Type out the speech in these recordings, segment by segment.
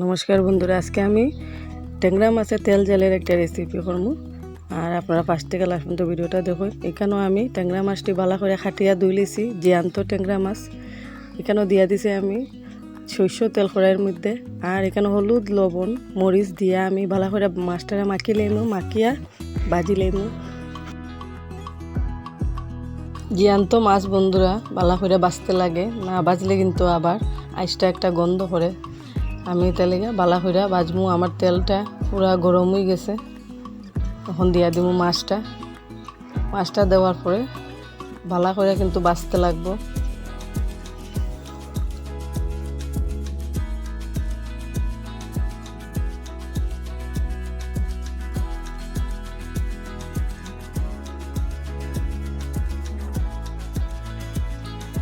নমস্কার বন্ধুরা, আজকে আমি ট্যাংরা মাছের তেল জালের একটা রেসিপি করব। আর আপনারা পাঁচ থেকে লাস্ট পর্যন্ত ভিডিওটা দেখুন। এখানেও আমি ট্যাংরা মাছটি ভালো করে খাটিয়া ধুই লিছি, জ্যান্ত ট্যাংরা মাছ। এখানেও দিয়া দিছি আমি শস্য তেল কড়াইয়ের মধ্যে। আর এখানে হলুদ, লবণ, মরিচ দিয়া আমি ভালো করে মাছটারে মাখি লইমু মাখিয়া ভাজি লইমু জ্যান্ত মাছ বন্ধুরা ভালো করে বাঁচতে লাগে, না বাজলে কিন্তু আবার আইসটা একটা গন্ধ করে। আমি তেলে বালা কইরা বাজমু, আমার তেলটা পুরা গরম হয়ে গেছে। তখন দিয়া দিব মাছটা। মাছটা দেওয়ার পরে বালা করে কিন্তু বাঁচতে লাগবো।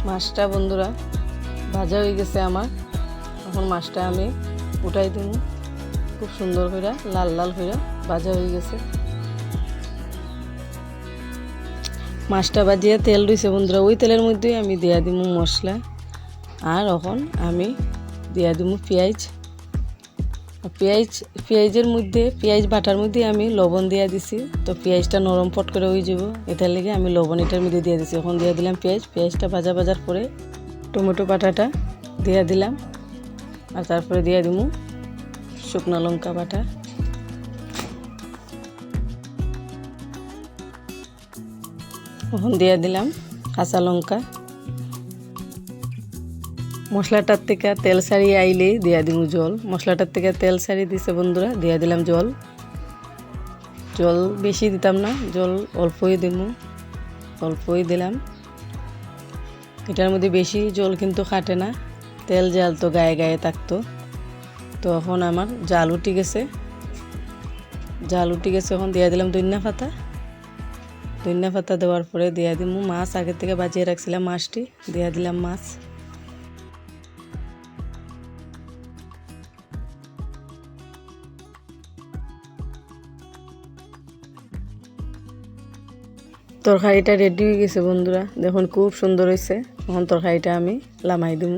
মাছটা বন্ধুরা, ভাজা হয়ে গেছে আমার। এখন মাছটা আমি উঠাই দিব। খুব সুন্দর করে লাল লাল করে ভাজা হয়ে গেছে। মাছটা বাজিয়ে তেল রয়েছে বন্ধুরা, ওই তেলের মধ্যেই আমি দিয়া দিব মশলা। আর এখন আমি দিয়া দিব পেঁয়াজ। পেঁয়াজ, পেঁয়াজের মধ্যে, পেঁয়াজ বাটার মধ্যে আমি লবণ দিয়া দিছি। তো পেঁয়াজটা নরম ফট করে হয়ে যাব। এটার লেগে আমি লবণ এটার মধ্যে দিয়ে দিছি। এখন দিয়ে দিলাম পেঁয়াজ। পেঁয়াজটা ভাজা ভাজার পরে টমেটো বাটাটা দিয়া দিলাম। আর তারপরে দিয়ে দিব শুকনো লঙ্কা বাটা। এখন দিয়ে দিলাম কাঁচা লঙ্কা। মশলাটার থেকে তেল সারিয়ে আইলেই দিয়া দিব জল। মশলাটার থেকে তেল সারিয়ে দিছে বন্ধুরা, দিয়া দিলাম জল। জল বেশি দিতাম না, জল অল্পই দিব অল্পই দিলাম। এটার মধ্যে বেশি জল কিন্তু কাটে না। তেল জাল তো গায়ে গায়ে থাকতো। তো এখন আমার জাল উঠে গেছে। জাল উঠে গেছে, এখন দিয়ে দিলাম দৈন্যা পাতা। দৈন্যা পাতা দেওয়ার পরে দিয়ে দিব মাছ, আগে থেকে বাজিয়ে রাখছিলাম মাছটি, দিয়ে দিলাম মাছ। তরকারিটা রেডি হয়ে গেছে বন্ধুরা, দেখুন খুব সুন্দর হয়েছে এখন তরকারিটা আমি লামাই দিব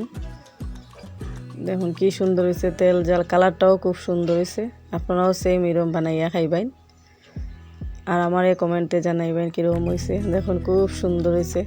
দেখুন কি সুন্দর হয়েছে তেল জাল, কালারটাও খুব সুন্দর হয়েছে আপনারাও সেম এরম বানাইয়া খাইবেন। আর আমার এই কমেন্টে জানাইবেন কীরকম হয়েছে দেখুন, খুব সুন্দর হয়েছে